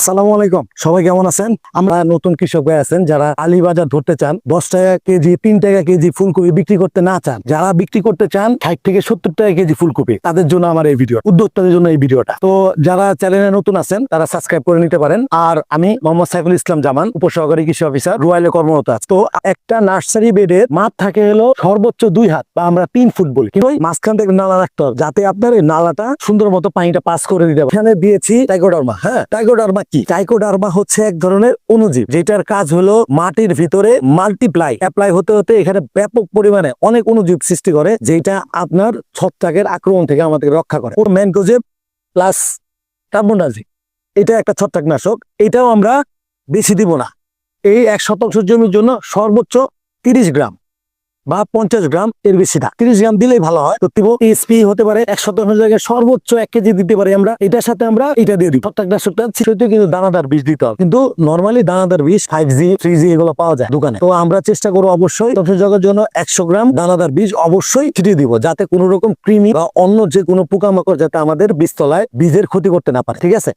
আসসালামু আলাইকুম। সবাই কেমন আছেন? আমরা নতুন কৃষক ভাই আছেন যারা আলিবাজার ধরতে চান, দশ টাকা কেজি, তিন টাকা কেজি ফুলকপি বিক্রি করতে না চান, যারা বিক্রি করতে চান ষাট থেকে সত্তর টাকা কেজি ফুলকপি, তাদের জন্য আমার এই ভিডিও, উদ্যোক্তাদের জন্য এই ভিডিওটা। তো যারা চ্যানেলে নতুন আছেন, তারা সাবস্ক্রাইব করে নিতে পারেন। আর আমি মোহাম্মদ সাইফুল ইসলাম জামান, উপসহকারী কৃষি অফিসার রুয়াইলে কর্মরত আছে। তো একটা নার্সারি বেডের মাঠ থাকে হলো সর্বোচ্চ দুই হাত, বা আমরা তিন ফুট বলি। কিন্তু মাঝখান থেকে নালা রাখতে হবে, যাতে আপনার এই নালাটা সুন্দর মতো পানিটা পাস করে দিতে হবে এখানে দিয়েছি টাইকোডার্মা হ্যাঁ টাইকোডার্মা কি? টাইকোডার্মা হচ্ছে এক ধরনের অনুজীব যেটার কাজ হলো মাটির ভিতরে মাল্টিপ্লাই অ্যাপ্লাই হতে হতে এখানে ব্যাপক পরিমাণে অনেক অনুজীব সৃষ্টি করে, যেটা আপনার ছত্রাকের আক্রমণ থেকে আমাদের রক্ষা করে। ও ম্যানকোজেব প্লাস কার্বনডাজিম এটা একটা ছত্রাকনাশক, এটাও আমরা বেশি দিব না। এই এক শতাংশ জমির জন্য সর্বোচ্চ তিরিশ গ্রাম। বা পঞ্চাশ গ্রাম এর বেশি না। তিরিশ গ্রাম দিলেই ভালো হয়। তো টিএসপি হতে পারে এক শতাংশ জায়গায় সর্বোচ্চ এক কেজি দিতে পারি আমরা। এটার সাথে আমরা এটা দিয়ে দিই সেটাতে কিন্তু দানাদার বীজ দিতে হবে। কিন্তু নর্মালি দানাদার বীজ ফাইভ জি থ্রি জি এগুলো পাওয়া যায় দোকানে। তো আমরা চেষ্টা করব অবশ্যই শতাংশ জায়গার জন্য একশো গ্রাম দানাদার বীজ অবশ্যই ছিটিয়ে দিব, যাতে কোনো রকম কৃমি বা অন্য যে কোনো পোকামাকড় যাতে আমাদের বীজতলায় বীজের ক্ষতি করতে না পারে। ঠিক আছে?